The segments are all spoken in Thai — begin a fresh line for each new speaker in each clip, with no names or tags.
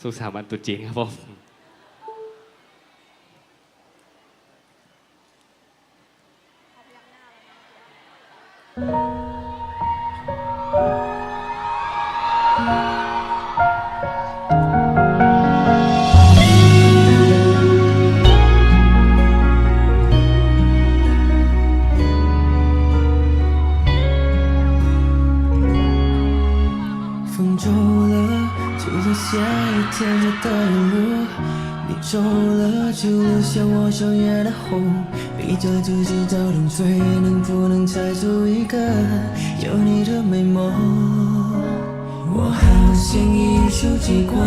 สุขสาวันตรุษจีนครับผม
像我深夜的红。逼着自己找点醉，能不能猜出一个有你的美梦？我好像一束机关，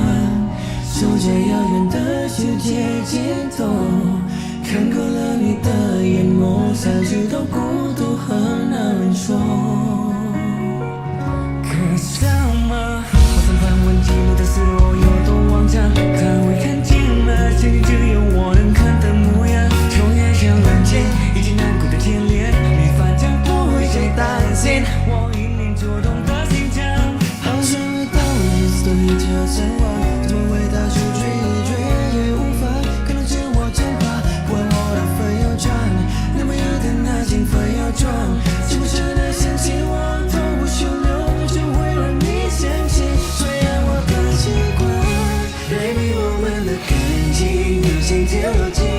守在遥远的世界尽头。看够了你的眼眸，才知道孤独很 You. dear.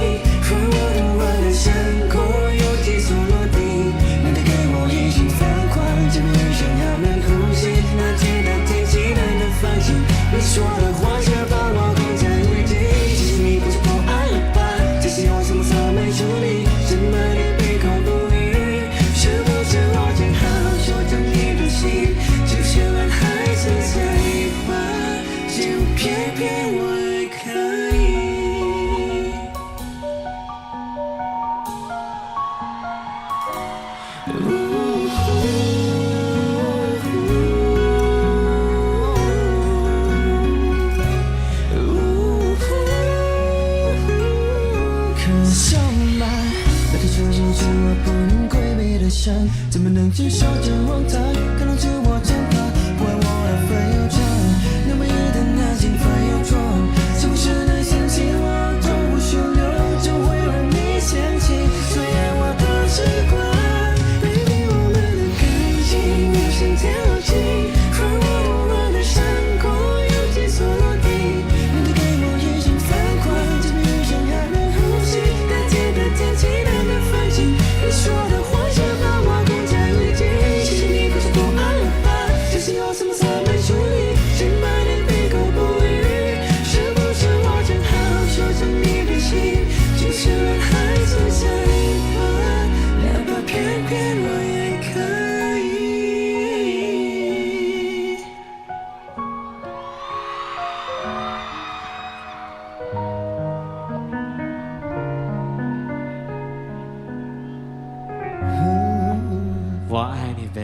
怎么能接受这荒唐？可能是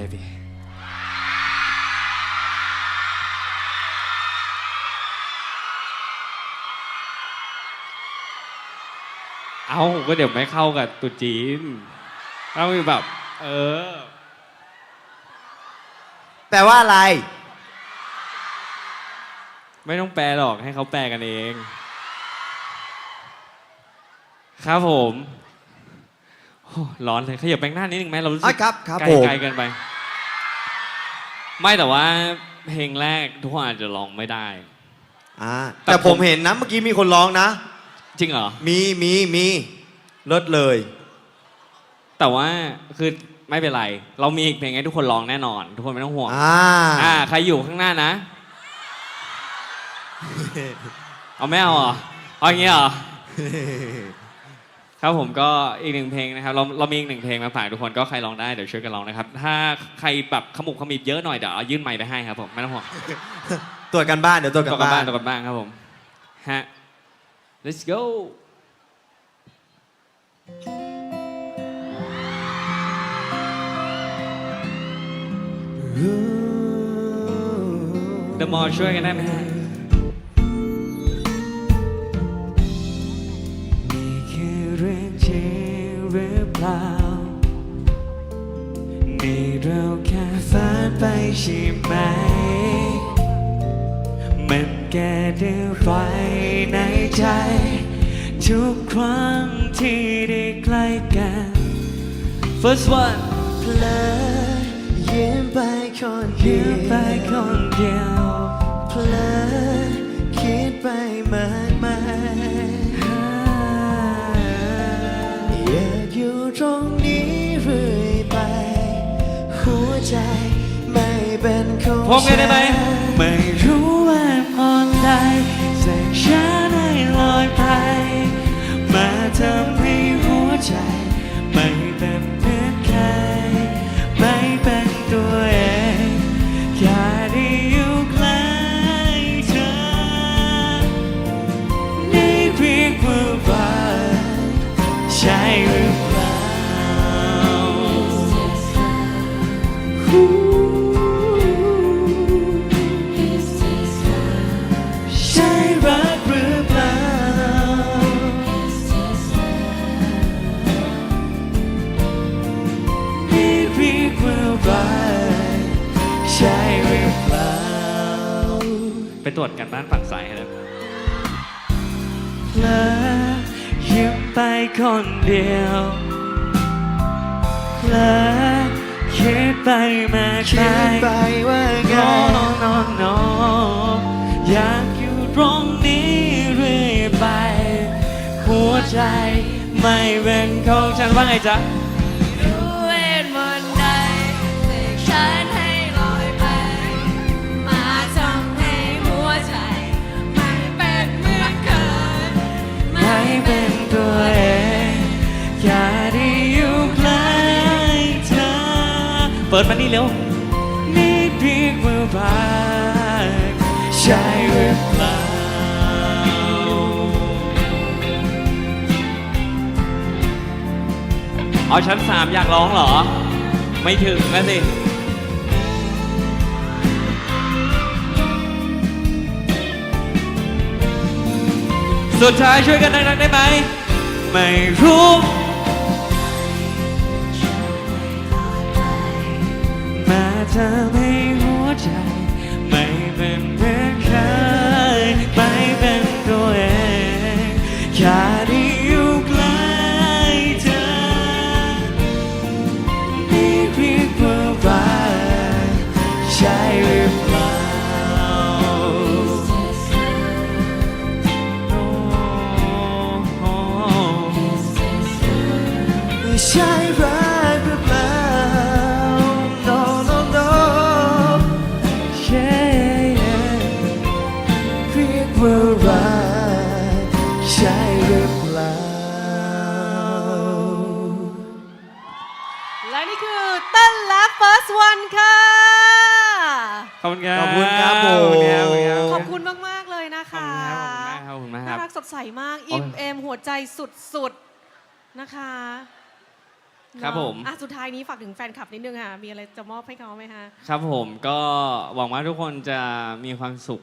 baby
เอาก็เดี๋ยวไม่เข้ากับตุจีนต้องมีแบบ เออ
แปลว่าอะไร
ไม่ต้องแปลหรอกให้เขาแปลกันเอง ครับผมโอ้ร้อนเลยขยับแบงหน้านิดนึงไหมเรารู้สึ
อะ
ก
ครับครับ
ไกล
ผม
ไกลเกินไป ไม่แต่ว่าเพลงแรกทุกคนอาจจะร้องไม่ได้
อ่า
แต่
แต่
ผ
ผมมเห็นนะเมื่อกี้มีคนร้องนะ
จริงเหรอ
มีมีมีเลิศเลย
แต่ว่าคือไม่เป็นไร เรามีอีกเพลงให้ทุกคนร้องแน่นอน ทุกคนไม่ต้องห่วง
อ่า
อ่า ใครอยู่ข้างหน้านะ เอาไม่เอาเหรอเอาอย่างงี้เหรอ ครับผมก็อีกหนึ่งเพลงนะครับเราเรามีอีกหนึ่งเพลงมาฝากทุกคนก็ใครร้องได้เดี๋ยวช่วยกันร้องนะครับ ถ้าใครแบบขมุกขมิบเยอะหน่อยเดี๋ยวเอายื่นไมค์ไปให้ครับผมไม่ต้องห่วง
ตรวจกันบ้านเดี๋ยวตรวจ
ต
กั
กกัน
น
บ้า
บ้านน
ตกกันบ้างครับผมฮะ let's go The Mall ช่วยกันได้ไหมฮะ
ใช่ไหม มันแค่
ได้ไฟในใจ ทุกครั้งที่ได้ใกล้กัน First one
เพลยิ้มไปคนเดี
ยืมไปคนเดียว
เพลคิดไปมากมายอยากอยู่ตรงนี้เรื่อยไป หัวใจ
พร้อมกันได้ไหม
ฉัน
ไม่รู้ว่า ตรว
จกันบ้านฝั่งซ้ายให้เลย
เลอยิ้มไปคนเดียวเพลอคิดไปมาก
คิดไปว่าไง
no no no no อยากอยู่ตรงนี้เรื่อยไป หัวใจไม่เป็นของฉันว่าไงจ๊ะ
เปิ
ด
มานี่เร็ว
นี่เพียงว่ารักใช่หรือเปล่า
เอาชั้นสามอยากร้องเหรอ ไม่ถึงนะสิสุดท้ายช่วยกันดังๆได้ไหม
ไม่รู้ มาทำให้หัวใจ ไม่เป็นเห นและ
first one ค่ะ
ขอบคุณครับ
ขอบคุณครับผม
ขอบคุณครับ
ขอบคุณมาก ๆ เลยนะ
ขอบ
คะ
คุณครับขอบคุณมากครับขอบคุณมากค
น่า
รับ
รักสดใสมาก อิ่มเอมหัวใจสุด ๆ นะคะ
ครับ
เนาะ
ผม
อะสุดท้ายนี้ฝากถึงแฟนคลับนิดนึงค่ะ มีอะไรจะมอบให้เขาไหมคะ
ครับผมก็หวังว่าทุกคนจะมีความสุข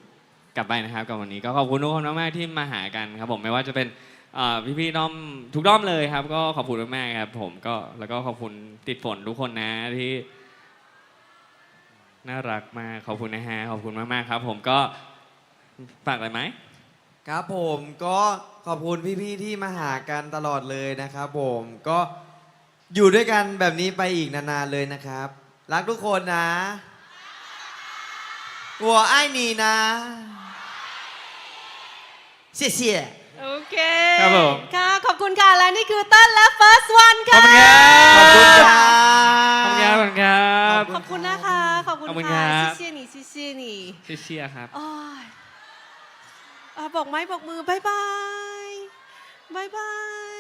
กลับไปนะครับกับวันนี้ก็ขอบคุณทุกคนมากๆที่มาหากันครับผมไม่ว่าจะเป็น เอ่พี่ๆน้อมทุกด้อมเลยครับ ก็ขอบคุณมากๆครับ ผมก็แล้วก็ขอบคุณติดฝนทุกคนนะที่ น่ารักมากขอบคุณนะฮะขอบคุณมากๆครับ ผมก็ฝากอะไรไหม
ครับผมก็ขอบคุณพี่ๆที่มาหากันตลอดเลยนะครับผมก็อยู่ด้วยกันแบบนี้ไปอีกนานๆเลยนะครับ รักทุกคนนะหัวไอ้นีนะเสียเสีย
โอเค
ครับผม
ค่ะขอบคุณค่ะ และนี่คือเต้นและ first one
ขอบ
ค่ะ
คุณครับ
ขอบคุณครั
ขอบคุณครับ
บ
ขอบคุณนะคะ ขอบคุณ
ขอบคุณ
ค่ะ
ครับ
เชียนี่เชียนี่
เชียร์ครับ
โอ้ยอะบอกไม้บอกมือบายบายบายบาย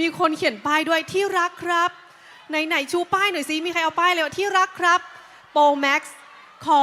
มีคนเขียนป้ายด้วยที่รักครับไหนๆชูป้ายหน่อยสิมีใครเอาป้ายเลยว่าที่รักครับ โปรแม็กซ์ขอ